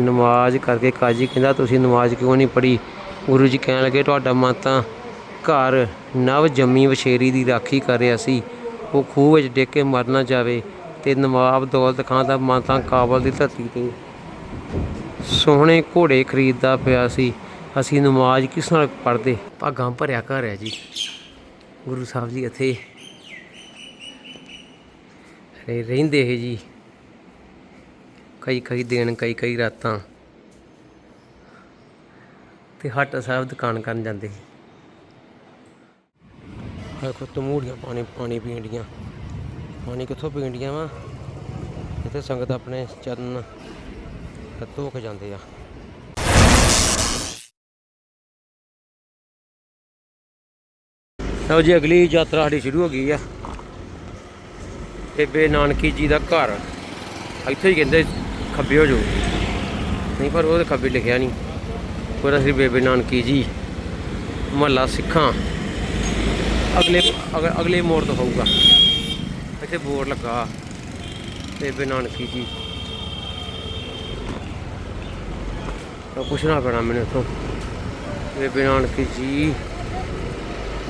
ਨਮਾਜ਼ ਕਰਕੇ ਕਾਜੀ ਕਹਿੰਦਾ, ਤੁਸੀਂ ਨਮਾਜ਼ ਕਿਉਂ ਨਹੀਂ ਪੜ੍ਹੀ? ਗੁਰੂ ਜੀ ਕਹਿਣ ਲੱਗੇ, ਤੁਹਾਡਾ ਮਾਤਾ ਘਰ ਨਵ ਜੰਮੀ ਵਛੇਰੀ ਦੀ ਰਾਖੀ ਕਰ ਰਿਹਾ ਸੀ। ਉਹ ਖੂਹ ਵਿੱਚ ਡਿੱਗ ਕੇ ਮਰ ਨਾ ਜਾਵੇ ਤੇ ਨਵਾਬ ਦੌਲਤ ਖਾਨ ਦਾ ਮਾਤਾ ਕਾਬਲ ਦੀ ਧਰਤੀ ਤੇ ਸੋਹਣੇ ਘੋੜੇ ਖਰੀਦਦਾ ਪਿਆ ਸੀ। ਅਸੀਂ ਨਮਾਜ਼ ਕਿਸ ਨਾਲ ਪੜ੍ਹਦੇ? ਭਾਗਾਂ ਭਰਿਆ ਘਰ ਹੈ ਜੀ। ਗੁਰੂ ਸਾਹਿਬ ਜੀ ਇੱਥੇ ਰਹਿੰਦੇ ਹੈ ਜੀ। ਕਈ ਕਈ ਦਿਨ, ਕਈ ਕਈ ਰਾਤਾਂ। ਤੇ ਹੱਟ ਸਾਹਿਬ ਦੁਕਾਨ ਕਰਨ ਜਾਂਦੇ ਸੀ। ਦੇਖੋ, ਤਮੂੜੀਆਂ ਪਾਣੀ ਪਾਣੀ ਪੀਣ ਡੀਆਂ। ਪਾਣੀ ਕਿੱਥੋਂ ਪੀਣ ਡੀਆਂ ਵਾ? ਇੱਥੇ ਸੰਗਤ ਆਪਣੇ ਚਰਨ ਧੋ ਕੇ ਜਾਂਦੇ ਆ। ਲਓ ਜੀ, ਅਗਲੀ ਯਾਤਰਾ ਸਾਡੀ ਸ਼ੁਰੂ ਹੋ ਗਈ ਆ। ਬੇਬੇ ਨਾਨਕੀ ਜੀ ਦਾ ਘਰ। ਇੱਥੇ ਹੀ ਕਹਿੰਦੇ ਖੱਬੇ ਹੋ ਜਾਓ। ਨਹੀਂ, ਪਰ ਉਹਦੇ ਖੱਬੇ ਲਿਖਿਆ ਨਹੀਂ। ਪਰ ਅਸੀਂ ਬੇਬੇ ਨਾਨਕੀ ਜੀ, ਮਹੱਲਾ ਸਿੱਖਾਂ। ਅਗਲੇ ਅਗਲੇ ਮੋੜ ਤੋਂ ਹੋਊਗਾ। ਇੱਥੇ ਬੋਰਡ ਲੱਗਾ, ਬੇਬੇ ਨਾਨਕੀ ਜੀ। ਤਾਂ ਪੁੱਛਣਾ ਪੈਣਾ ਮੈਨੂੰ ਇੱਥੋਂ। ਬੇਬੇ ਨਾਨਕੀ ਜੀ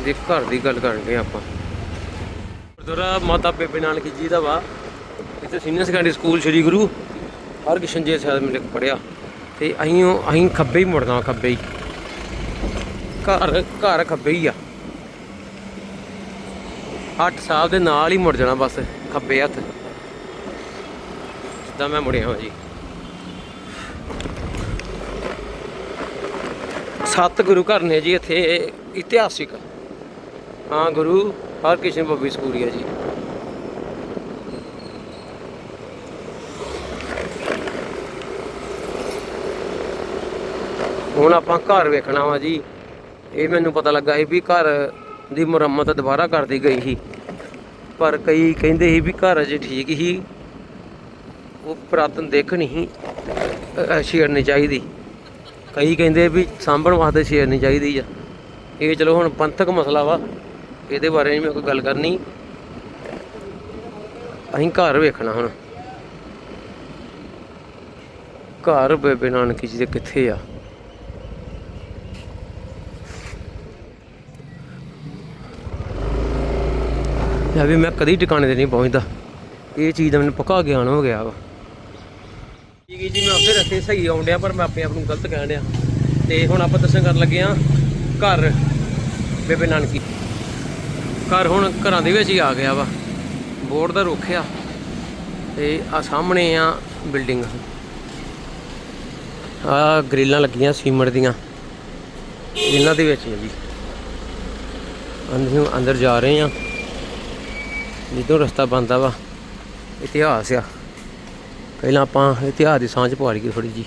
ਦੇ ਘਰ ਦੀ ਗੱਲ ਕਰਨਗੇ ਆਪਾਂ। ਗੁਰਦੁਆਰਾ ਮਾਤਾ ਬੇਬੇ ਨਾਨਕੀ ਜੀ ਦਾ ਵਾ। ਇੱਥੇ senior secondary school Shri Guru Harkrishan ji Sahib ਮਿਲ ਪੜਿਆ ਤੇ ਅਸੀਂ ਅਸੀਂ ਖੱਬੇ ਹੀ ਮੁੜਨਾ, ਖੱਬੇ ਹੀ। ਘਰ ਘਰ ਖੱਬੇ ਹੀ ਆ। ਹੱਟ ਸਾਹਿਬ ਦੇ ਨਾਲ ਹੀ ਮੁੜ ਜਾਣਾ ਬਸ, ਖੱਬੇ ਹੱਥ। ਜਿੱਦਾਂ ਮੈਂ ਮੁੜਿਆ ਹਾਂ ਜੀ। ਸੱਤ ਗੁਰੂ ਘਰ ਨੇ ਜੀ ਇੱਥੇ ਇਤਿਹਾਸਿਕ। ਹਾਂ ਗੁਰੂ ਹਰਕ੍ਰਿਸ਼ਨ ਬੱਬੀ ਸਕੂਲ ਹੀ ਜੀ। ਹੁਣ ਆਪਾਂ ਘਰ ਵੇਖਣਾ ਵਾ ਜੀ। ਇਹ ਮੈਨੂੰ ਪਤਾ ਲੱਗਾ ਸੀ ਵੀ ਘਰ ਦੀ ਮੁਰੰਮਤ ਦੁਬਾਰਾ ਕਰਦੀ ਗਈ ਸੀ। ਪਰ ਕਈ ਕਹਿੰਦੇ ਸੀ ਵੀ ਘਰ ਅਜੇ ਠੀਕ ਹੀ ਉਹ ਪੁਰਾਤਨ ਦੇਖ ਨਹੀਂ ਛੇੜਨੀ ਚਾਹੀਦੀ। ਕਈ ਕਹਿੰਦੇ ਵੀ ਸਾਂਭਣ ਵਾਸਤੇ ਛੇੜਨੀ ਚਾਹੀਦੀ ਆ। ਇਹ ਚਲੋ ਹੁਣ ਪੰਥਕ ਮਸਲਾ ਵਾ, ਇਹਦੇ ਬਾਰੇ ਨਹੀਂ ਮੈਂ ਕੋਈ ਗੱਲ ਕਰਨੀ। ਅਸੀਂ ਘਰ ਵੇਖਣਾ ਹੁਣ। ਘਰ ਬੇਬੇ ਨਾਨਕੀ ਜੀ ਦੇ ਕਿੱਥੇ ਆ? ਲੈ ਵੀ ਮੈਂ ਕਦੀ ਟਿਕਾਣੇ ਤੇ ਨਹੀਂ ਪਹੁੰਚਦਾ। ਇਹ ਚੀਜ਼ ਦਾ ਮੈਨੂੰ ਪੱਕਾ ਗਿਆਨ ਹੋ ਗਿਆ ਵਾ। ਠੀਕ ਜੀ, ਮੈਂ ਆਪੇ ਰਸਤੇ ਸਹੀ ਆਉਣ ਡਿਆ, ਪਰ ਮੈਂ ਆਪਣੇ ਆਪ ਨੂੰ ਗਲਤ ਕਹਿਣ ਡਿਆ। ਤੇ ਹੁਣ ਆਪਾਂ ਦਰਸ਼ਨ ਕਰਨ ਲੱਗੇ ਆ ਘਰ, ਬੇਬੇ ਨਾਨਕੀ। ਘਰ ਹੁਣ ਘਰਾਂ ਦੇ ਵਿੱਚ ਹੀ ਆ ਗਿਆ ਵਾ। ਬੋਰਡ ਦਾ ਰੁੱਖ ਆ। ਤੇ ਆ ਸਾਹਮਣੇ ਆ ਬਿਲਡਿੰਗ। ਆ ਗ੍ਰਿਲਾਂ ਲੱਗੀਆਂ ਸੀਮਟ ਦੀਆਂ। ਇਹਨਾਂ ਦੇ ਵਿੱਚ ਜੀ। ਅੰਦਰ ਅੰਦਰ ਜਾ ਰਹੇ ਆ। ਜਦੋਂ ਰਸਤਾ ਬੰਦਾ ਵਾ, ਇਤਿਹਾਸ ਆ। ਪਹਿਲਾਂ ਆਪਾਂ ਇਤਿਹਾਸ ਦੀ ਸਾਂਝ ਪਵਾ ਲਈਏ ਥੋੜੀ ਜੀ।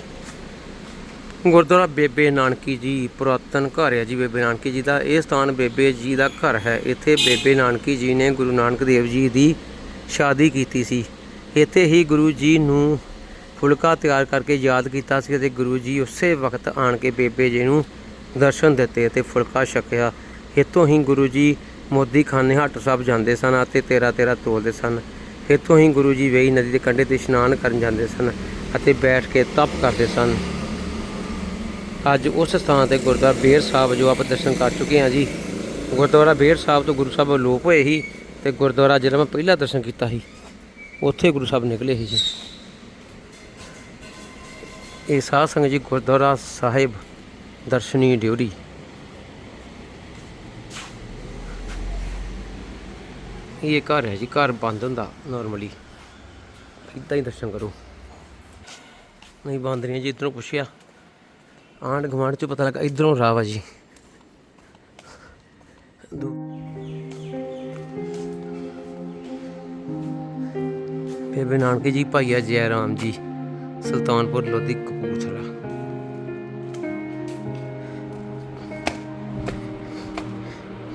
ਗੁਰਦੁਆਰਾ ਬੇਬੇ ਨਾਨਕੀ ਜੀ, ਪੁਰਾਤਨ ਘਰ ਹੈ ਜੀ ਬੇਬੇ ਨਾਨਕੀ ਜੀ ਦਾ। ਇਹ ਸਥਾਨ ਬੇਬੇ ਜੀ ਦਾ ਘਰ ਹੈ। ਇੱਥੇ ਬੇਬੇ ਨਾਨਕੀ ਜੀ ਨੇ ਗੁਰੂ ਨਾਨਕ ਦੇਵ ਜੀ ਦੀ ਸ਼ਾਦੀ ਕੀਤੀ ਸੀ। ਇੱਥੇ ਹੀ ਗੁਰੂ ਜੀ ਨੂੰ ਫੁਲਕਾ ਤਿਆਰ ਕਰਕੇ ਯਾਦ ਕੀਤਾ ਸੀ ਅਤੇ ਗੁਰੂ ਜੀ ਉਸੇ ਵਕਤ ਆਣ ਕੇ ਬੇਬੇ ਜੀ ਨੂੰ ਦਰਸ਼ਨ ਦਿੱਤੇ ਅਤੇ ਫੁਲਕਾ ਛਕਿਆ। ਇੱਥੋਂ ਹੀ ਗੁਰੂ ਜੀ ਮੋਦੀ ਖਾਨੇ ਹੱਟ ਸਾਹਿਬ ਜਾਂਦੇ ਸਨ ਅਤੇ ਤੇਰਾ ਤੇਰਾ ਤੋਲਦੇ ਸਨ। ਇੱਥੋਂ ਹੀ ਗੁਰੂ ਜੀ ਵੇਈ ਨਦੀ ਦੇ ਕੰਢੇ ਤੇ ਇਸ਼ਨਾਨ ਕਰਨ ਜਾਂਦੇ ਸਨ ਅਤੇ ਬੈਠ ਕੇ ਤਪ ਕਰਦੇ ਸਨ। ਅੱਜ ਉਸ ਸਥਾਨ ਤੇ ਗੁਰਦੁਆਰਾ ਬੇਰ ਸਾਹਿਬ ਜੋ ਆਪਾਂ ਦਰਸ਼ਨ ਕਰ ਚੁੱਕੇ ਹਾਂ ਜੀ। ਗੁਰਦੁਆਰਾ ਬੇਰ ਸਾਹਿਬ ਤੋਂ ਗੁਰੂ ਸਾਹਿਬ ਲੋਪ ਹੋਏ ਸੀ ਤੇ ਗੁਰਦੁਆਰਾ ਜਿਹੜਾ ਮੈਂ ਪਹਿਲਾ ਦਰਸ਼ਨ ਕੀਤਾ ਸੀ, ਉੱਥੇ ਗੁਰੂ ਸਾਹਿਬ ਨਿਕਲੇ ਸੀ ਜੀ। ਇਹ ਸਾਧ ਸੰਗਤ ਜੀ ਗੁਰਦੁਆਰਾ ਸਾਹਿਬ ਦਰਸ਼ਨੀ ਡਿਊਰੀ ਇਹ ਘਰ ਹੈ ਜੀ, ਘਰ ਬੰਦ ਹੁੰਦਾ ਨਾਰਮਲੀ ਇਦਾਂ ਹੀ ਦਰਸ਼ਨ ਕਰੋ। ਨਹੀਂ ਬੰਦ ਨਹੀਂ ਜੀ, ਇਧਰੋਂ ਪੁੱਛਿਆ। ਆਂਢ ਗੁਆਂਢ ਚ ਪਤਾ ਲੱਗਾ ਇਧਰੋਂ ਰਾਹ ਵਾ ਜੀ। ਦੋ- ਬੇਬੇ ਨਾਨਕੀ ਜੀ, ਭਾਈਆ ਜੈ ਰਾਮ ਜੀ, ਸੁਲਤਾਨਪੁਰ ਲੋਧੀ ਕਪੂਰਥਲਾ।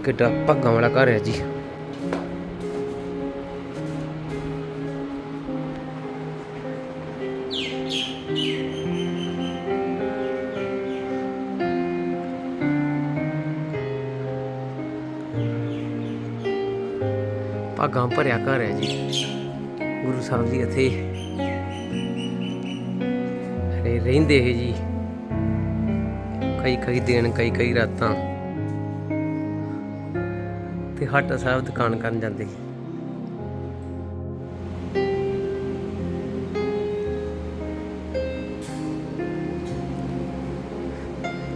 ਕਿੱਡਾ ਭਾਗਾਂ ਵਾਲਾ ਘਰ ਹੈ ਜੀ। ਭਾਗਾਂ ਭਰਿਆ ਘਰ ਹੈ ਜੀ। ਗੁਰੂ ਸਾਹਿਬ ਜੀ ਇੱਥੇ ਰਹਿੰਦੇ ਇਹ ਜੀ। ਕਈ ਕਈ ਦਿਨ ਕਈ ਕਈ ਰਾਤਾਂ ਤੇ ਹੱਟ ਸਾਹਿਬ ਦੁਕਾਨ ਕਰਨ ਜਾਂਦੇ। ਸੀ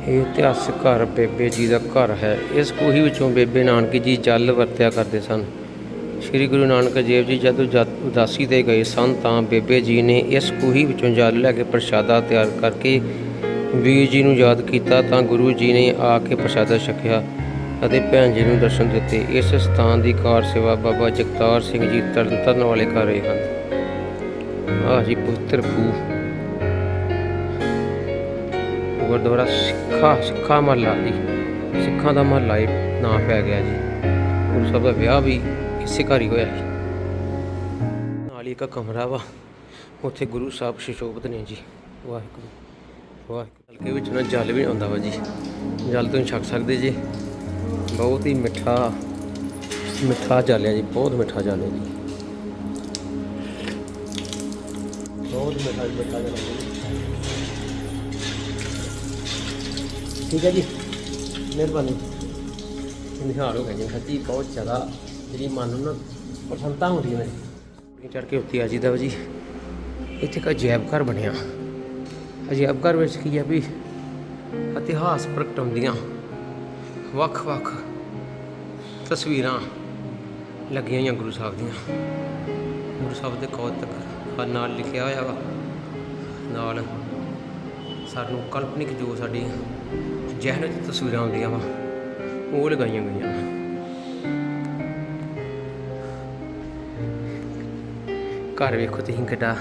ਇਹ ਇਤਿਹਾਸਕ ਘਰ ਬੇਬੇ ਜੀ ਦਾ ਘਰ ਹੈ। ਇਸ ਕੋਹੀ ਵਿੱਚੋਂ ਬੇਬੇ ਨਾਨਕੀ ਜੀ ਜਲ ਵਰਤਿਆ ਕਰਦੇ ਸਨ। ਸ੍ਰੀ ਗੁਰੂ ਨਾਨਕ ਦੇਵ ਜੀ ਜਦੋਂ ਉਦਾਸੀ ਤੇ ਗਏ ਸਨ ਤਾਂ ਬੇਬੇ ਜੀ ਨੇ ਇਸ ਕੋਹੀ ਵਿੱਚੋਂ ਜਲ ਲੈ ਕੇ ਪ੍ਰਸ਼ਾਦਾ ਤਿਆਰ ਕਰਕੇ ਵੀਰ ਜੀ ਨੂੰ ਯਾਦ ਕੀਤਾ ਤਾਂ ਗੁਰੂ ਜੀ ਨੇ ਆ ਕੇ ਪ੍ਰਸ਼ਾਦਾ ਛਕਿਆ ਅਤੇ ਭੈਣ ਜੀ ਨੂੰ ਦਰਸ਼ਨ ਦਿੱਤੇ। ਇਸ ਸਥਾਨ ਦੀ ਕਾਰ ਸੇਵਾ ਬਾਬਾ ਜਗਤਾਰ ਸਿੰਘ ਜੀ ਤਰਨਤਾਰਨ ਵਾਲੇ ਕਰ ਰਹੇ ਹਨ। ਆਹ ਜੀ ਪੁੱਤਰ ਫੂ ਗੁਰਦੁਆਰਾ ਸਿੱਖਾ ਸਿੱਖਾ ਮਹੱਲਾ ਜੀ। ਸਿੱਖਾਂ ਦਾ ਮਹੱਲਾ ਇਹ ਨਾਂ ਪੈ ਗਿਆ ਜੀ। ਗੁਰੂ ਸਾਹਿਬ ਦਾ ਵਿਆਹ ਵੀ ਸ਼ਿਕਾਰੀ ਹੋਇਆ ਸੀ। ਨਾਲ ਹੀ ਇੱਕ ਕਮਰਾ ਵਾ, ਉੱਥੇ ਗੁਰੂ ਸਾਹਿਬ ਸ਼ਿਸ਼ੋਭਤ ਨੇ ਜੀ। ਵਾਹਿਗੁਰੂ ਵਾਹਿਗੁਰੂ। ਹਲਕੇ ਵਿੱਚ ਨਾ ਜਲ ਵੀ ਆਉਂਦਾ ਵਾ ਜੀ। ਜਲ ਤੁਸੀਂ ਛਕ ਸਕਦੇ ਜੀ। ਬਹੁਤ ਹੀ ਮਿੱਠਾ ਮਿੱਠਾ ਜਲ ਹੈ ਜੀ, ਬਹੁਤ ਮਿੱਠਾ ਜਲ ਹੈ ਜੀ। ਬਹੁਤ ਮਿੱਠਾ ਮਿੱਠਾ ਜਲ ਠੀਕ ਹੈ ਜੀ। ਮਿਹਰਬਾਨੀ। ਨਿਹਾਲ ਹੋ ਗਿਆ ਜੀ। ਸੱਚੀ ਬਹੁਤ ਜ਼ਿਆਦਾ ਜਿਹੜੀ ਮਨ ਨੂੰ ਨਾ ਪ੍ਰਸੰਨਤਾ ਹੁੰਦੀ ਹੈ ਮੇਰੀ ਚੜ ਕੇ ਉੱਤੇ ਆ ਜੀਦਾ ਵਾ ਜੀ। ਇੱਥੇ ਇੱਕ ਅਜਾਇਬ ਘਰ ਬਣਿਆ। ਅਜੈਬ ਘਰ ਵਿੱਚ ਕੀ ਹੈ ਵੀ ਇਤਿਹਾਸ ਪ੍ਰਗਟਾਉਂਦੀਆਂ ਵੱਖ-ਵੱਖ ਤਸਵੀਰਾਂ ਲੱਗੀਆਂ ਹੋਈਆਂ ਗੁਰੂ ਸਾਹਿਬ ਦੀਆਂ। ਗੁਰੂ ਸਾਹਿਬ ਦੇ ਕੌਤਕ ਨਾਲ ਲਿਖਿਆ ਹੋਇਆ ਵਾ। ਨਾਲ ਸਾਨੂੰ ਕਲਪਨਿਕ ਜੋ ਸਾਡੀ ਜ਼ਹਿਨ ਵਿੱਚ ਤਸਵੀਰਾਂ ਆਉਂਦੀਆਂ ਵਾ, ਉਹ ਲਗਾਈਆਂ ਗਈਆਂ। ਘਰ ਵੇਖੋ ਤੁਸੀਂ ਕਿੱਡਾ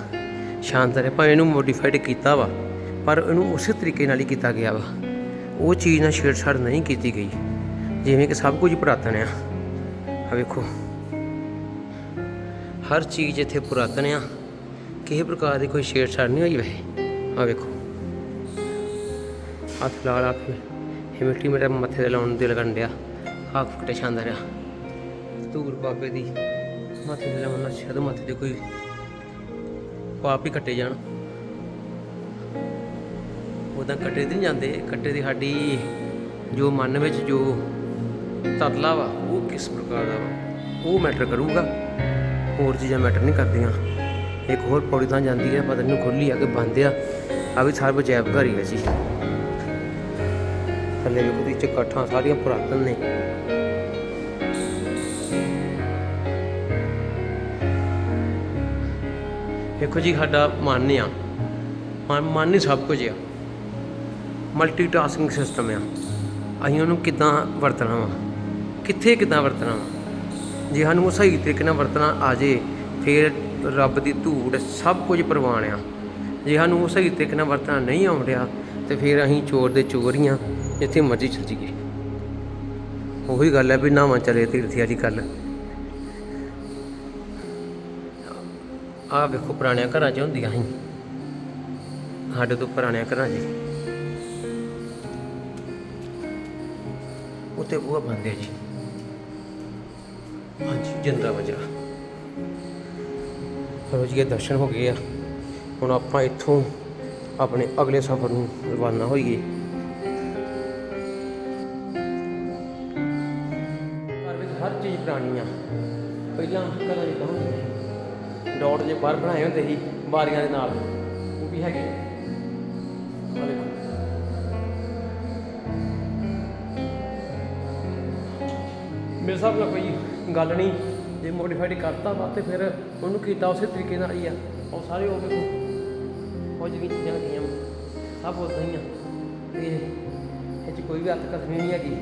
ਸ਼ਾਨਦਾਰ ਹੈ। ਭਾਵੇਂ ਇਹਨੂੰ ਮੋਡੀਫਾਈਡ ਕੀਤਾ ਵਾ, ਪਰ ਇਹਨੂੰ ਉਸੇ ਤਰੀਕੇ ਨਾਲ ਹੀ ਕੀਤਾ ਗਿਆ ਵਾ। ਉਹ ਚੀਜ਼ ਨਾਲ ਛੇੜਛਾੜ ਨਹੀਂ ਕੀਤੀ ਗਈ। ਜਿਵੇਂ ਕਿ ਸਭ ਕੁਝ ਪੁਰਾਤਨ ਆ। ਆ ਵੇਖੋ। ਹਰ ਚੀਜ਼ ਇੱਥੇ ਪੁਰਾਤਨ ਆ। ਕਿਸੇ ਪ੍ਰਕਾਰ ਦੀ ਕੋਈ ਛੇੜਛਾੜ ਨਹੀਂ ਹੋਈ ਵੈਸੇ। ਆ ਵੇਖੋ। ਹੱਥ ਲਾ ਲਾ ਕੇ ਇਹ ਮਿੱਟੀ ਮੇਰੇ ਮੱਥੇ ਤੇ ਲਾਉਣ ਦੇ ਲੱਗਣ ਡਿਆ। ਆਹ ਫੁੱਟੇ ਸ਼ਾਨਦਾਰ ਆ। ਧੂਰ ਬਾਬੇ ਦੀ। ਮੱਥੇ ਤੇ ਲਾਉਣ ਸ਼ਾਇਦ ਮੱਥੇ ਤੇ ਕੋਈ ਆਪ ਹੀ ਕੱਟੇ ਜਾਣ। ਉਹਦਾ ਕੱਟੇ ਤੇ ਨਹੀਂ ਜਾਂਦੇ। ਕੱਟੇ ਦੀ ਸਾਡੀ ਜੋ ਮਨ ਵਿੱਚ ਜੋ ਤਤਲਾ ਵਾ, ਉਹ ਕਿਸ ਪ੍ਰਕਾਰ ਦਾ ਵਾ, ਉਹ ਮੈਟਰ ਕਰੂਗਾ। ਹੋਰ ਚੀਜ਼ਾਂ ਮੈਟਰ ਨਹੀਂ ਕਰਦੀਆਂ। ਇੱਕ ਹੋਰ ਪੌੜੀ ਤਾਂ ਜਾਂਦੀ ਹੈ, ਪਤਾ ਨਹੀਂ ਖੁੱਲੀ ਆ ਕਿ ਬੰਦ ਆ। ਆ ਵੀ ਸਾਰਾ ਜੈਬ ਘਰ ਹੀ ਹੈ ਜੀ। ਥੱਲੇ ਵੇਖੋ ਦੀ ਚਕਾਠਾਂ ਸਾਰੀਆਂ ਪੁਰਾਤਨ ਨੇ। ਦੇਖੋ ਜੀ, ਸਾਡਾ ਮਨ ਆ। ਮਨ ਹੀ ਸਭ ਕੁਝ ਆ। ਮਲਟੀਟਾਸਕਿੰਗ ਸਿਸਟਮ ਆ। ਅਸੀਂ ਉਹਨੂੰ ਕਿੱਦਾਂ ਵਰਤਣਾ ਵਾ? ਕਿੱਥੇ ਕਿੱਦਾਂ ਵਰਤਣਾ ਵਾ? ਜੇ ਸਾਨੂੰ ਉਹ ਸਹੀ ਤਰੀਕੇ ਨਾਲ ਵਰਤਣਾ ਆ ਜੇ, ਫਿਰ ਰੱਬ ਦੀ ਧੂੜ ਸਭ ਕੁਝ ਪ੍ਰਵਾਨ ਆ। ਜੇ ਸਾਨੂੰ ਉਹ ਸਹੀ ਤਰੀਕੇ ਨਾਲ ਵਰਤਣਾ ਨਹੀਂ ਆਉਣ ਰਿਹਾ ਤੇ ਫਿਰ ਅਸੀਂ ਚੋਰ ਦੇ ਚੋਰੀਆਂ ਜਿੱਥੇ ਮਰਜ਼ੀ ਚਲ ਜੀਏ ਉਹੀ ਗੱਲ ਹੈ ਵੀ ਨਾਵਾਂ ਚਲੇ ਤੀਰਥੀ ਵਾਲੀ ਗੱਲ। ਆਹ ਵੇਖੋ ਪੁਰਾਣਿਆਂ ਘਰਾਂ 'ਚ ਹੁੰਦੀਆਂ ਸੀ। ਸਾਡੇ ਤੋਂ ਪੁਰਾਣਿਆਂ ਘਰਾਂ 'ਚ। ਉੱਤੇ ਉਹ ਬੰਦੇ ਜੀ। ਹਾਂਜੀ ਜਿੰਦਰਾ ਵਜਰਾ ਚਲੋ ਜੀ, ਇਹ ਦਰਸ਼ਨ ਹੋ ਗਏ ਆ। ਹੁਣ ਆਪਾਂ ਇੱਥੋਂ ਆਪਣੇ ਅਗਲੇ ਸਫ਼ਰ ਨੂੰ ਰਵਾਨਾ ਹੋਈਏ। ਘਰ ਵਿੱਚ ਹਰ ਚੀਜ਼ ਪੁਰਾਣੀ ਆ। ਪਹਿਲਾਂ ਘਰਾਂ ਦੇ ਹੁੰਦੇ ਡੋਟ ਜੇ ਬਾਹਰ ਬਣਾਏ ਹੁੰਦੇ ਸੀ ਬਾਰੀਆਂ ਦੇ ਨਾਲ। ਉਹ ਵੀ ਹੈਗੇ। ਆ ਦੇਖੋ। ਮੇਰੇ ਹਿਸਾਬ ਨਾਲ ਕੋਈ ਗੱਲ ਨਹੀਂ। ਜੇ ਮੋਡੀਫਾਈਡ ਕਰਤਾ ਵਾ ਤੇ ਫਿਰ ਉਹਨੂੰ ਕੀਤਾ ਉਸੇ ਤਰੀਕੇ ਨਾਲ ਹੀ ਆ। ਉਹ ਸਾਰੇ ਉਹ ਵੇਖੋ ਉਹ ਜਿਹੜੀਆਂ ਚੀਜ਼ਾਂ ਹੈਗੀਆਂ ਸਭ ਉਦਾਂ ਹੀ ਆ। ਇਹ ਇਹ 'ਚ ਕੋਈ ਵੀ ਹੱਥ ਕਸਣੀ ਨਹੀਂ ਹੈਗੀ।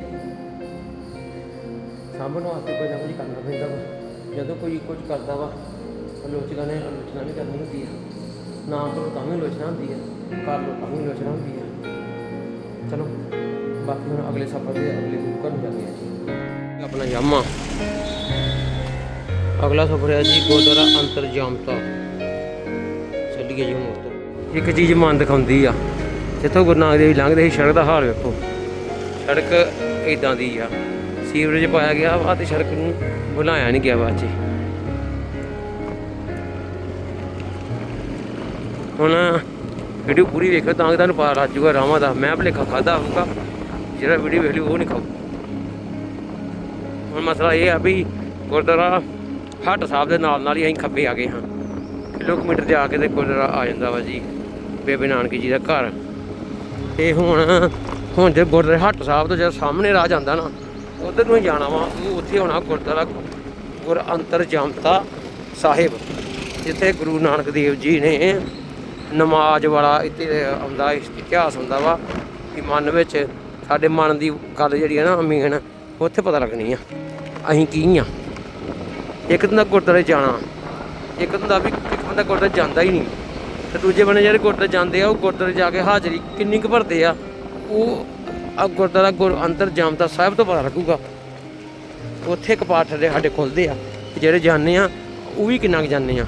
ਸਾਂਭਣ ਵਾਸਤੇ ਕੋਈ ਨਾ ਕੁਝ ਕਰਨਾ ਪੈਂਦਾ ਵਾ। ਜਦੋਂ ਕੋਈ ਕੁਝ ਕਰਦਾ ਵਾ ਆਲੋਚਨਾ ਨੇ, ਆਲੋਚਨਾ ਵੀ ਕਰਨੀ ਹੁੰਦੀ ਹੈ ਨਾ ਕਰੋ ਤਾਂ ਵੀ ਆਲੋਚਨਾ ਹੁੰਦੀ ਹੈ ਕਰ ਲਓ ਤਾਂ ਵੀ ਆਲੋਚਨਾ ਹੁੰਦੀ ਹੈ ਚਲੋ, ਬਾਕੀ ਹੁਣ ਅਗਲੇ ਸਫ਼ਰ ਦੇ, ਅਗਲੇ ਗੁਰੂ ਘਰ ਨੂੰ ਜਾਂਦੇ ਹਾਂ ਜੀ। ਆਪਣਾ ਯਾਮਾ। ਅਗਲਾ ਸਫ਼ਰ ਹੈ ਜੀ ਗੁਰਦੁਆਰਾ ਅੰਤਰਜਾਮਤਾ। ਚੱਲੀਏ ਜੀ ਹੁਣ ਉੱਧਰ। ਇੱਕ ਚੀਜ਼ ਮਨ ਦਿਖਾਉਂਦੀ ਆ, ਜਿੱਥੋਂ ਗੁਰੂ ਨਾਨਕ ਦੇਵ ਜੀ ਲੰਘਦੇ ਸੀ, ਸੜਕ ਦਾ ਹਾਲ ਵੇਖੋ। ਸੜਕ ਇਦਾਂ ਦੀ ਆ। ਸੀਵਰੇਜ ਪਾਇਆ ਗਿਆ ਵਾ ਤੇ ਸੜਕ ਨੂੰ ਬੁਲਾਇਆ ਨਹੀਂ ਗਿਆ ਬਾਅਦ 'ਚ। ਹੁਣ ਵੀਡੀਓ ਪੂਰੀ ਵੇਖੋ ਤਾਂ ਕਿ ਤੁਹਾਨੂੰ ਪਤਾ ਲੱਗ ਜਾਊਗਾ ਰਾਵਾਂ ਦਾ। ਮੈਂ ਭਲੇਖਾ ਖਾਦਾ ਹੋਊਗਾ। ਜਿਹੜਾ ਵੀਡੀਓ ਵੇਖ ਲਈ ਉਹ ਨਹੀਂ ਖਾਓ ਹੁਣ ਮਸਲਾ ਇਹ ਆ ਵੀ ਗੁਰਦੁਆਰਾ ਹੱਟ ਸਾਹਿਬ ਦੇ ਨਾਲ ਨਾਲ ਹੀ ਅਸੀਂ ਖੱਬੇ ਆ ਗਏ ਹਾਂ। ਕਿਲੋਮੀਟਰ ਜਾ ਕੇ ਤੇ ਗੁਰਦੁਆਰਾ ਆ ਜਾਂਦਾ ਵਾ ਜੀ, ਬੇਬੇ ਨਾਨਕ ਜੀ ਦਾ ਘਰ। ਤੇ ਹੁਣ ਹੁਣ ਜੇ ਗੁਰਦੁਆਰਾ ਹੱਟ ਸਾਹਿਬ ਤੋਂ ਜਦ ਸਾਹਮਣੇ ਰਾਹ ਜਾਂਦਾ ਨਾ, ਉਧਰ ਨੂੰ ਜਾਣਾ ਵਾ। ਉਹ ਉੱਥੇ ਹੋਣਾ ਗੁਰਦੁਆਰਾ ਗੁਰ ਅੰਤਰ ਜਾਮਤਾ ਸਾਹਿਬ, ਜਿੱਥੇ ਗੁਰੂ ਨਾਨਕ ਦੇਵ ਜੀ ਨੇ ਨਮਾਜ਼ ਵਾਲਾ ਇੱਥੇ ਆਉਂਦਾ ਇਤਿਹਾਸ ਹੁੰਦਾ ਵਾ ਕਿ ਮਨ ਵਿੱਚ ਸਾਡੇ ਮਨ ਦੀ ਗੱਲ ਜਿਹੜੀ ਹੈ ਨਾ ਅਮੀਨ ਉੱਥੇ ਪਤਾ ਲੱਗਣੀ ਆ, ਅਸੀਂ ਕੀ ਆ। ਇੱਕ ਦਿਨ ਦਾ ਗੁਰਦੁਆਰੇ ਜਾਣਾ, ਇੱਕ ਦਿਨ ਦਾ ਵੀ ਇੱਕ ਬੰਦਾ ਗੁਰਦੁਆਰੇ ਜਾਂਦਾ ਹੀ ਨਹੀਂ। ਤੇ ਦੂਜੇ ਬੰਦੇ ਜਿਹੜੇ ਗੁਰਦੁਆਰੇ ਜਾਂਦੇ ਆ, ਉਹ ਗੁਰਦੁਆਰੇ ਜਾ ਕੇ ਹਾਜ਼ਰੀ ਕਿੰਨੀ ਕੁ ਭਰਦੇ ਆ, ਉਹ ਆ ਗੁਰਦੁਆਰਾ ਗੁਰ ਅੰਦਰ ਜਾਮਦਾ ਸਾਹਿਬ ਤੋਂ ਪਤਾ ਲੱਗੂਗਾ। ਉੱਥੇ ਕਪਾਟ ਸਾਡੇ ਸਾਡੇ ਖੁੱਲਦੇ ਆ ਜਿਹੜੇ ਜਾਂਦੇ ਆ, ਉਹ ਵੀ ਕਿੰਨਾ ਕੁ ਜਾਂਦੇ ਆ।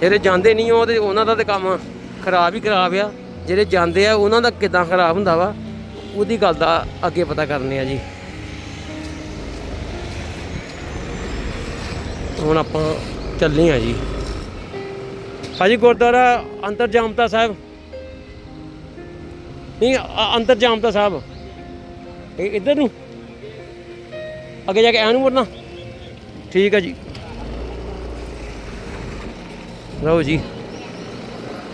ਜਿਹੜੇ ਜਾਂਦੇ ਨਹੀਂ, ਉਹ ਤੇ ਉਹਨਾਂ ਦਾ ਤੇ ਕੰਮ ਖਰਾਬ ਹੀ ਖਰਾਬ ਆ। ਜਿਹੜੇ ਜਾਂਦੇ ਆ, ਉਹਨਾਂ ਦਾ ਕਿਦਾਂ ਖਰਾਬ ਹੁੰਦਾ ਵਾ, ਉਹਦੀ ਗੱਲ ਦਾ ਅੱਗੇ ਪਤਾ ਕਰਨੇ ਆ ਜੀ। ਹੁਣ ਆਪਾਂ ਚੱਲੇ ਆ ਜੀ। ਹਾਂਜੀ ਗੁਰਦੁਆਰਾ ਅੰਤਰ ਜਾਮਤਾ ਸਾਹਿਬ। ਨਹੀਂ, ਅ- ਅੰਤਰ ਜਾਮਤਾ ਸਾਹਿਬ। ਇਹ ਇੱਧਰ ਨੂੰ। ਅੱਗੇ ਜਾ ਕੇ ਐ ਨੂੰ ਮੁੜਨਾ। ਠੀਕ ਹੈ ਜੀ। ਲਓ ਜੀ।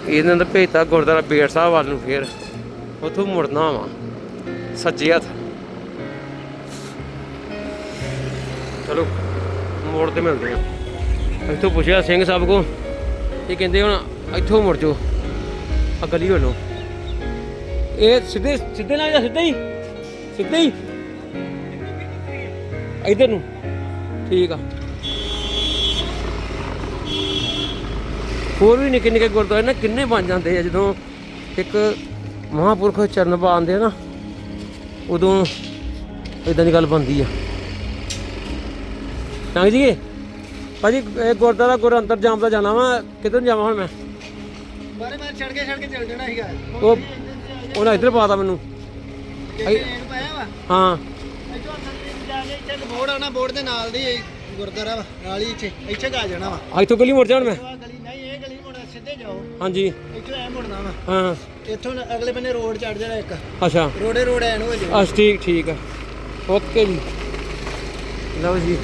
ਇਹਨਾਂ ਦਾ ਭੇਜਤਾ ਗੁਰਦੁਆਰਾ ਬੇੜ ਸਾਹਿਬ ਵੱਲ ਨੂੰ ਫੇਰ। ਉੱਥੋਂ ਮੁੜਨਾ ਵਾ। ਸੱਜੇ ਹੱਥ। ਚਲੋ, ਮੋੜ ਤੇ ਮਿਲਦੇ ਆ। ਇੱਥੋਂ ਪੁੱਛਿਆ ਸਿੰਘ ਸਾਹਿਬ ਕੋ ਇਹ ਕਹਿੰਦੇ ਹੁਣ ਇੱਥੋਂ ਮੁੜ ਜਾਓ, ਆ ਗਲੀ ਵੱਲੋਂ। ਇਹ ਸਿੱਧੇ ਸਿੱਧੇ ਨਾਲ ਜਾਂ ਸਿੱਧੇ ਹੀ? ਸਿੱਧੇ ਹੀ? ਇਧਰ ਨੂੰ। ਠੀਕ ਆ। ਹੋਰ ਵੀ ਨਿੱਕੇ ਨਿੱਕੇ ਗੁਰਦੁਆਰੇ ਨਾ ਕਿੰਨੇ ਬਣ ਜਾਂਦੇ ਆ। ਜਦੋਂ ਇੱਕ ਮਹਾਪੁਰਖ ਚਰਨ ਪਾਉਂਦੇ ਆ ਨਾ ਉਦੋਂ ਇਦਾਂ ਦੀ ਗੱਲ ਬਣਦੀ ਆ। ਨੰਗ ਜੀ ਭਾਜੀ ਇਹ ਗੁਰਦੁਆਰਾ ਗੁਰ ਅੰਤਰ ਜਾਮ ਦਾ ਜਾਣਾ ਵਾ ਕਿੱਧਰ ਜਾਵਾਂ ਹੁਣ ਮੈਂ? ਬਾਰੇ ਬਾਰੇ ਛੜ ਕੇ ਛੜ ਕੇ ਚੱਲ ਜਾਣਾ ਸੀਗਾ। ਉਹ ਉਹਨਾਂ ਇੱਧਰ ਪਾਤਾ ਮੈਨੂੰ। ਹਾਂ। ਇੱਥੋਂ ਅੰਦਰ ਜਾ ਕੇ ਇੱਥੇ ਬੋਰਡ ਆਉਣਾ ਬੋਰਡ ਦੇ ਨਾਲ ਦੀ ਗੁਰਦੁਆਰਾ ਵਾ ਨਾਲ ਹੀ ਇੱਥੇ ਇੱਥੇ ਕਾ ਜਾਣਾ ਵਾ। ਆ ਇੱਥੋਂ ਗਲੀ ਮੁੜ ਜਾਣ ਮੈਂ ਆਹ ਗਲੀ ਨਹੀਂ ਇਹ ਗਲੀ ਮੁੜਨਾ ਸਿੱਧੇ ਜਾਓ। ਹਾਂਜੀ। ਇੱਥੋਂ ਐ ਮੁੜਨਾ ਵਾ। ਹਾਂ। ਇੱਥੋਂ ਅਗਲੇ ਬੰਨੇ ਰੋਡ ਚੜ ਜਾਣਾ ਇੱਕ। ਅੱਛਾ। ਰੋਡੇ ਰੋਡ ਐ ਨੂੰ ਹੋ ਜਾਣਾ ਅਸ ਠੀਕ ਠੀਕ ਆ। ਓਕੇ ਜੀ। ਲਓ ਜੀ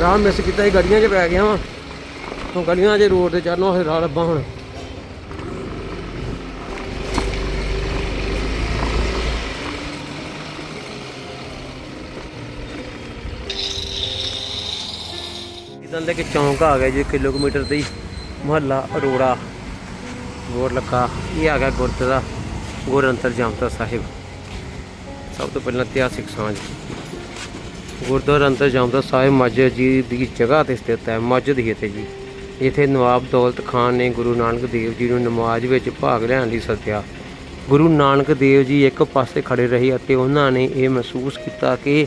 ਰਾਹ ਮਿਸ ਕੀਤਾ ਹੀ ਗੱਡੀਆਂ 'ਚ ਪੈ ਗਿਆ ਵਾਂ। ਹੁਣ ਗੱਡੀਆਂ 'ਚ ਰੋਡ ਤੇ ਚੜਨਾ ਹੋਏ ਰਾਹ ਲੱਭਾ ਹੁਣ। ਇਦਾਂ ਦੇ ਕਿ ਚੌਂਕ ਆ ਗਿਆ ਜੀ ਕਿਲੋਮੀਟਰ ਦੀ ਮੁਹੱਲਾ ਅਰੋੜਾ। ਬੋਰ ਲੱਗਾ। ਇਹ ਆ ਗਿਆ ਗੁਰਦੁਆਰਾ ਗੁਰ ਅੰਤਰ ਜਾਮਤਾ ਸਾਹਿਬ। ਸਭ ਤੋਂ ਪਹਿਲਾਂ ਇਤਿਹਾਸਿਕ ਸਾਂਝ। ਗੁਰਦੁਆਰਾ ਅੰਤਰ ਜਾਮਤਾ ਸਾਹਿਬ ਮਸਜਿਦ ਜੀ ਦੀ ਜਗ੍ਹਾ ਤੇ ਸਥਿਤ ਹੈ, ਮਸਜਿਦ ਹੀ ਇੱਥੇ ਜੀ। ਇੱਥੇ ਨਵਾਬ ਦੌਲਤ ਖਾਨ ਨੇ ਗੁਰੂ ਨਾਨਕ ਦੇਵ ਜੀ ਨੂੰ ਨਮਾਜ਼ ਵਿੱਚ ਭਾਗ ਲੈਣ ਲਈ ਸੱਦਿਆ। ਗੁਰੂ ਨਾਨਕ ਦੇਵ ਜੀ ਇੱਕ ਪਾਸੇ ਖੜੇ ਰਹੇ ਅਤੇ ਉਹਨਾਂ ਨੇ ਇਹ ਮਹਿਸੂਸ ਕੀਤਾ ਕਿ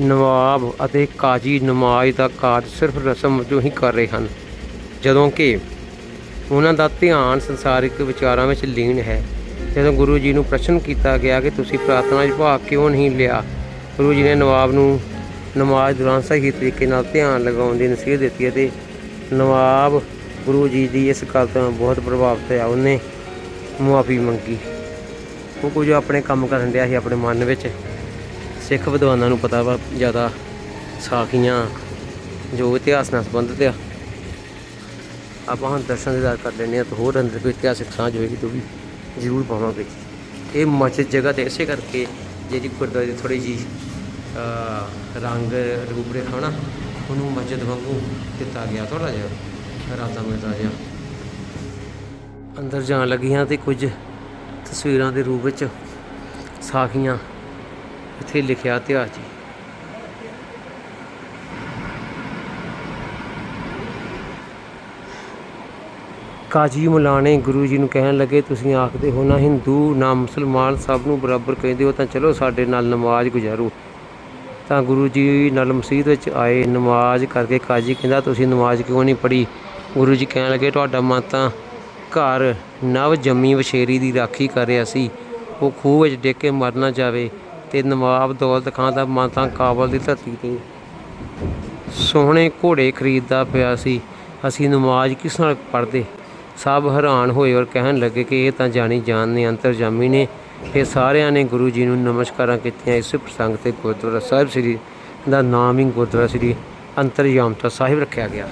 ਨਵਾਬ ਅਤੇ ਕਾਜੀ ਨਮਾਜ਼ ਦਾ ਕਾਰਜ ਸਿਰਫ ਰਸਮ ਵਜੋਂ ਹੀ ਕਰ ਰਹੇ ਹਨ, ਜਦੋਂ ਕਿ ਉਹਨਾਂ ਦਾ ਧਿਆਨ ਸੰਸਾਰਿਕ ਵਿਚਾਰਾਂ ਵਿੱਚ ਲੀਨ ਹੈ। ਜਦੋਂ ਗੁਰੂ ਜੀ ਨੂੰ ਪ੍ਰਸ਼ਨ ਕੀਤਾ ਗਿਆ ਕਿ ਤੁਸੀਂ ਪ੍ਰਾਰਥਨਾ ਵਿੱਚ ਭਾਗ ਕਿਉਂ ਨਹੀਂ ਲਿਆ, ਗੁਰੂ ਜੀ ਨੇ ਨਵਾਬ ਨੂੰ ਨਮਾਜ਼ ਦੌਰਾਨ ਸਹੀ ਤਰੀਕੇ ਨਾਲ ਧਿਆਨ ਲਗਾਉਣ ਦੀ ਨਸੀਹਤ ਦਿੱਤੀ ਅਤੇ ਨਵਾਬ ਗੁਰੂ ਜੀ ਦੀ ਇਸ ਗੱਲ ਤੋਂ ਬਹੁਤ ਪ੍ਰਭਾਵਿਤ ਹੋਇਆ। ਉਹਨੇ ਮੁਆਫੀ ਮੰਗੀ। ਉਹ ਕੁਝ ਆਪਣੇ ਕੰਮ ਕਰਨ ਡਿਆ ਸੀ ਆਪਣੇ ਮਨ ਵਿੱਚ। ਸਿੱਖ ਵਿਦਵਾਨਾਂ ਨੂੰ ਪਤਾ ਵਾ ਜ਼ਿਆਦਾ ਸਾਖੀਆਂ ਜੋ ਇਤਿਹਾਸ ਨਾਲ ਸੰਬੰਧਿਤ ਆ। ਆਪਾਂ ਹੁਣ ਦਰਸ਼ਨ ਦਿਦਾਰ ਕਰ ਲੈਂਦੇ ਹਾਂ ਤਾਂ ਹੋਰ ਅੰਦਰ ਕੋਈ ਇਤਿਹਾਸਿਕ ਸਾਂਝ ਹੋਏਗੀ ਤਾਂ ਉਹ ਵੀ ਜ਼ਰੂਰ ਪਾਵਾਂਗੇ ਇਹ ਮਸਜਿਦ ਜਗ੍ਹਾ ਤੇ ਇਸੇ ਕਰਕੇ ਜਿਹੜੀ ਗੁਰਦੁਆਰੇ ਦੀ ਥੋੜੀ ਜੀ ਰੰਗ ਰੂਪ ਰੇਖਾ ਨਾ, ਉਹਨੂੰ ਮਸਜਿਦ ਵਾਂਗੂ ਦਿੱਤਾ ਗਿਆ ਥੋੜਾ ਜਿਹਾ, ਰਾਤਾ ਮਿਲਦਾ ਜਿਹਾ ਅੰਦਰ ਜਾਣ ਲੱਗੀਆਂ ਤੇ ਕੁਝ ਤਸਵੀਰਾਂ ਦੇ ਰੂਪ ਵਿੱਚ ਸਾਖੀਆਂ ਇੱਥੇ ਲਿਖਿਆ ਇਤਿਹਾਸ ਜੀ। ਕਾਜੀ ਮੁਲਾਣੇ ਗੁਰੂ ਜੀ ਨੂੰ ਕਹਿਣ ਲੱਗੇ, ਤੁਸੀਂ ਆਖਦੇ ਹੋ ਨਾ, ਹਿੰਦੂ ਨਾ ਮੁਸਲਮਾਨ ਸਭ ਨੂੰ ਬਰਾਬਰ ਕਹਿੰਦੇ ਹੋ, ਤਾਂ ਚਲੋ ਸਾਡੇ ਨਾਲ ਨਮਾਜ਼ ਗੁਜ਼ਾਰੋ। ਤਾਂ ਗੁਰੂ ਜੀ ਨਾਲ ਮਸਜਿਦ ਵਿੱਚ ਆਏ, ਨਮਾਜ਼ ਕਰਕੇ ਕਾਜੀ ਕਹਿੰਦਾ, ਤੁਸੀਂ ਨਮਾਜ਼ ਕਿਉਂ ਨਹੀਂ ਪੜ੍ਹੀ? ਗੁਰੂ ਜੀ ਕਹਿਣ ਲੱਗੇ, ਤੁਹਾਡਾ ਮਨ ਤਾਂ ਘਰ ਨਵ ਜੰਮੀ ਵਛੇਰੀ ਦੀ ਰਾਖੀ ਕਰ ਰਿਹਾ ਸੀ। ਉਹ ਖੂਹ ਵਿੱਚ ਡਿੱਗ ਕੇ ਮਰ ਨਾ ਜਾਵੇ ਤੇ ਨਵਾਬ ਦੌਲਤ ਖਾਨ ਦਾ ਮਨ ਤਾਂ ਕਾਬਲ ਦੀ ਧਰਤੀ ਤੇ ਸੋਹਣੇ ਘੋੜੇ ਖਰੀਦਦਾ ਪਿਆ ਸੀ। ਅਸੀਂ ਨਮਾਜ਼ ਕਿਸ ਨਾਲ ਪੜ੍ਹਦੇ? ਸਭ ਹੈਰਾਨ ਹੋਏ ਔਰ ਕਹਿਣ ਲੱਗੇ ਕਿ ਇਹ ਤਾਂ ਜਾਣੀ ਜਾਣ ਨੇ ਅੰਤਰਜਾਮੀ ਨੇ। ਫਿਰ ਸਾਰਿਆਂ ਨੇ ਗੁਰੂ ਜੀ ਨੂੰ ਨਮਸਕਾਰਾਂ ਕੀਤੀਆਂ। ਇਸ ਪ੍ਰਸੰਗ ਤੇ ਗੁਰਦੁਆਰਾ ਸਾਹਿਬ ਸ੍ਰੀ, ਦਾ ਨਾਮ ਹੀ ਗੁਰਦੁਆਰਾ ਸ੍ਰੀ ਅੰਤਰਜਾਮਤਾ ਸਾਹਿਬ ਰੱਖਿਆ ਗਿਆ।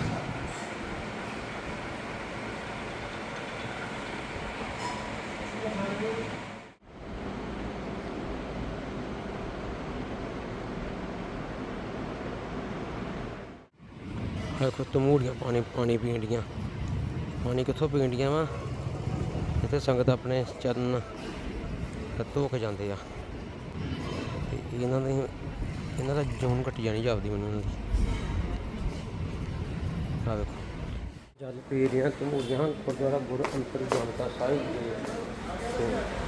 ਦੇਖੋ, ਤਮੂੜੀਆਂ ਪਾਣੀ ਪਾਣੀ ਪੀਣ ਡੀਆਂ। ਪਾਣੀ ਕਿੱਥੋਂ ਪੀਣ ਵਾ? ਇੱਥੇ ਸੰਗਤ ਆਪਣੇ ਚਰਨ ਧੋ ਕੇ ਜਾਂਦੇ ਆ। ਤੇ ਇਹਨਾਂ ਦੇ, ਇਹਨਾਂ ਦਾ ਜੂਨ ਕੱਟੀ ਜਾਣੀ ਜਾਪਦੀ ਮੈਨੂੰ ਇਹਨਾਂ ਦੀ। ਆ ਦੇਖੋ ਜਲ ਪੀ ਰਹੀਆਂ ਤਮੂੜੀਆਂ ਗੁਰਦੁਆਰਾ ਗੁਰ ਅੰਤਰ ਜਾਣਤਾ ਸਾਹਿਬ ਦੇ।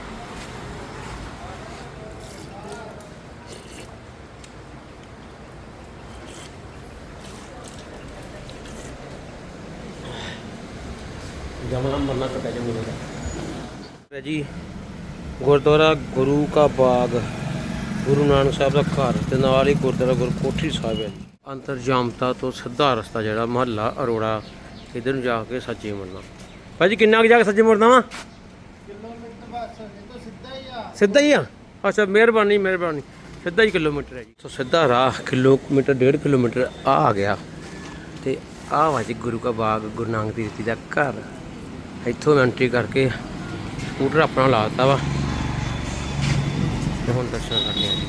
ਮਰਨਾ ਕੱਟਿਆ ਦਾ ਜੀ। ਗੁਰਦੁਆਰਾ ਗੁਰੂ ਕਾ ਬਾਗ ਗੁਰੂ ਨਾਨਕ ਸਾਹਿਬ ਦਾ ਘਰ ਤੇ ਨਾਲ ਹੀ ਗੁਰਦੁਆਰਾ ਗੁਰ ਕੋਠੀ ਸਾਹਿਬ ਹੈ ਜੀ। ਅੰਤਰਜਾਮਤਾ ਤੋਂ ਸਿੱਧਾ ਰਸਤਾ ਜਿਹੜਾ ਮਹੱਲਾ ਅਰੋੜਾ ਇਧਰ ਨੂੰ ਜਾ ਕੇ ਸੱਜੇ ਮੁੜਨਾ ਭਾਜੀ ਕਿੰਨਾ ਕੁ ਜਾ ਕੇ ਸੱਜੇ ਮੁੜਨਾ ਵਾ? ਕਿਲੋਮੀਟਰ ਬਸ ਇਹ ਤਾਂ ਸਿੱਧਾ ਹੀ ਆ। ਸਿੱਧਾ ਹੀ ਆ? ਅੱਛਾ ਮਿਹਰਬਾਨੀ ਮਿਹਰਬਾਨੀ। ਸਿੱਧਾ ਹੀ ਕਿਲੋਮੀਟਰ ਹੈ ਜੀ। ਸੋ ਸਿੱਧਾ ਰਾਹ ਕਿਲੋਮੀਟਰ ਡੇਢ ਕਿਲੋਮੀਟਰ ਆ ਆ ਗਿਆ। ਤੇ ਆ ਵਾ ਜੀ ਗੁਰੂ ਕਾ ਬਾਗ ਗੁਰੂ ਨਾਨਕ ਦੇਵ ਜੀ ਦਾ ਘਰ। ਇੱਥੋਂ ਐਂਟਰੀ ਕਰਕੇ ਸਕੂਟਰ ਆਪਣਾ ਲਾਤਾ ਵਾ। ਤੇ ਹੁਣ ਦਰਸ਼ਨ ਕਰਨੇ ਆ ਜੀ।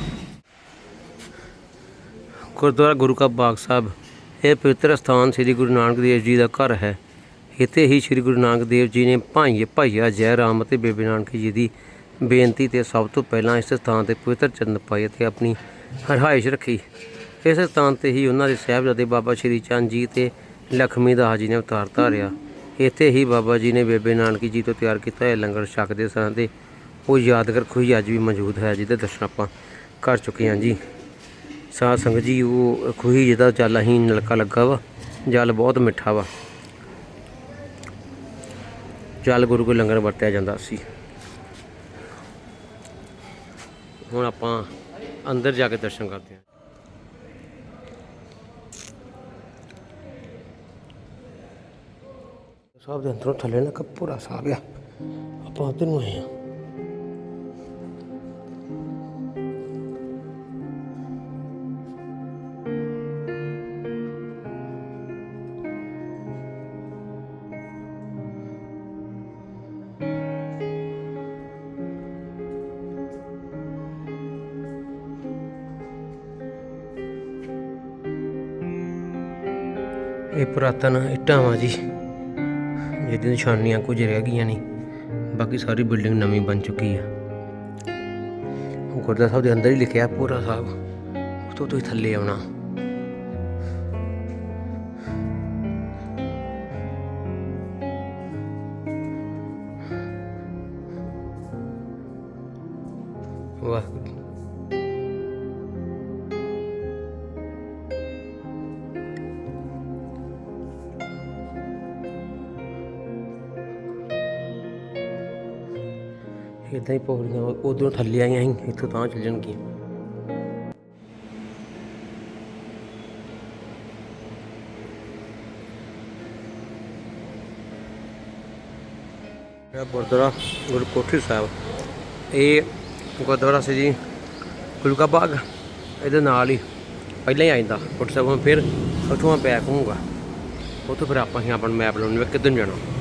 ਗੁਰਦੁਆਰਾ ਗੁਰੂ ਕਾ ਬਾਗ ਸਾਹਿਬ, ਇਹ ਪਵਿੱਤਰ ਸਥਾਨ ਸ੍ਰੀ ਗੁਰੂ ਨਾਨਕ ਦੇਵ ਜੀ ਦਾ ਘਰ ਹੈ। ਇੱਥੇ ਹੀ ਸ੍ਰੀ ਗੁਰੂ ਨਾਨਕ ਦੇਵ ਜੀ ਨੇ ਭਾਈ ਭਾਈਆ ਜੈ ਰਾਮ ਅਤੇ ਬੇਬੇ ਨਾਨਕ ਜੀ ਦੀ ਬੇਨਤੀ ਤੇ ਸਭ ਤੋਂ ਪਹਿਲਾਂ ਇਸ ਸਥਾਨ ਤੇ ਪਵਿੱਤਰ ਚਰਨ ਪਾਏ ਤੇ ਆਪਣੀ ਰਿਹਾਇਸ਼ ਰੱਖੀ। ਇਸ ਸਥਾਨ ਤੇ ਹੀ ਉਹਨਾਂ ਦੇ ਸਾਹਿਬਜ਼ਾਦੇ ਬਾਬਾ ਸ਼੍ਰੀ ਚੰਦ ਜੀ ਤੇ ਲਖਮੀ ਦਾਸ ਜੀ ਨੇ ਅਵਤਾਰ ਧਾਰਿਆ। ਇੱਥੇ ਹੀ ਬਾਬਾ ਜੀ ਨੇ ਬੇਬੇ ਨਾਨਕੀ ਜੀ ਤੋਂ ਤਿਆਰ ਕੀਤਾ ਹੋਇਆ ਲੰਗਰ ਛਕਦੇ ਸਾਂ ਤੇ ਉਹ ਯਾਦਗਾਰ ਖੂਹੀ ਅੱਜ ਵੀ ਮੌਜੂਦ ਹੈ ਜਿਹਦੇ ਦਰਸ਼ਨ ਆਪਾਂ ਕਰ ਚੁੱਕੇ ਹਾਂ ਜੀ। ਸਾਧ ਸੰਗਤ ਜੀ, ਉਹ ਖੂਹੀ ਜਿਹਦਾ ਜਲ ਅਸੀਂ ਨਲਕਾ ਲੱਗਾ ਵਾ, ਜਲ ਬਹੁਤ ਮਿੱਠਾ ਵਾ। ਜਲ ਗੁਰੂ ਕੋ ਲੰਗਰ ਵਰਤਿਆ ਜਾਂਦਾ ਸੀ। ਹੁਣ ਆਪਾਂ ਅੰਦਰ ਜਾ ਕੇ ਦਰਸ਼ਨ ਕਰਦੇ ਹਾਂ। ਸਾਹਿਬ ਦੇ ਅੰਦਰੋਂ ਥੱਲੇ ਨਾ ਕਪੂਰਾ ਸਾਹਿਬ ਆ ਆਪਾਂ ਉੱਧਰ ਨੂੰ ਆਏ ਆ ਇਹ ਪੁਰਾਤਨ ਇੱਟਾਂ ਵਾ ਜੀ। ਜਿਹਦੀ ਨਿਸ਼ਾਨੀਆਂ ਕੁਝ ਰਹਿ ਗਈਆਂ ਨੇ। ਬਾਕੀ ਸਾਰੀ ਬਿਲਡਿੰਗ ਨਵੀਂ ਬਣ ਚੁੱਕੀ ਆ। ਗੁਰਦੁਆਰਾ ਸਾਹਿਬ ਦੇ ਅੰਦਰ ਹੀ ਲਿਖਿਆ ਪੂਰਾ ਸਾਹਿਬ ਉਤੋਂ ਤੋਂ ਹੀ ਥੱਲੇ ਆਉਣਾ। ਇਦਾਂ ਹੀ ਪੌੜੀਆਂ ਉਧਰੋਂ ਥੱਲੇ ਆਈਆਂ ਸੀ, ਇੱਥੋਂ ਤਾਂ ਚੱਲ ਜਾਣਗੀਆਂ। ਗੁਰਦੁਆਰਾ ਗੁਰੂ ਕੋਠੀ ਸਾਹਿਬ, ਇਹ ਗੁਰਦੁਆਰਾ ਸੀ ਜੀ ਗੁਰੂ ਬਾਗ, ਇਹਦੇ ਨਾਲ ਹੀ ਪਹਿਲਾਂ ਹੀ ਆ ਜਾਂਦਾ। ਕੋਠੀ ਸਾਹਿਬ ਹੁਣ ਫਿਰ ਉੱਥੋਂ ਮੈਂ ਬੈਕ ਹੋਊਗਾ। ਉੱਥੋਂ ਫਿਰ ਆਪਾਂ ਹੀ ਆਪਣਾ ਮੈਪ ਲਾਉਣੇ ਕਿੱਧਰ ਨੂੰ ਜਾਣਾ।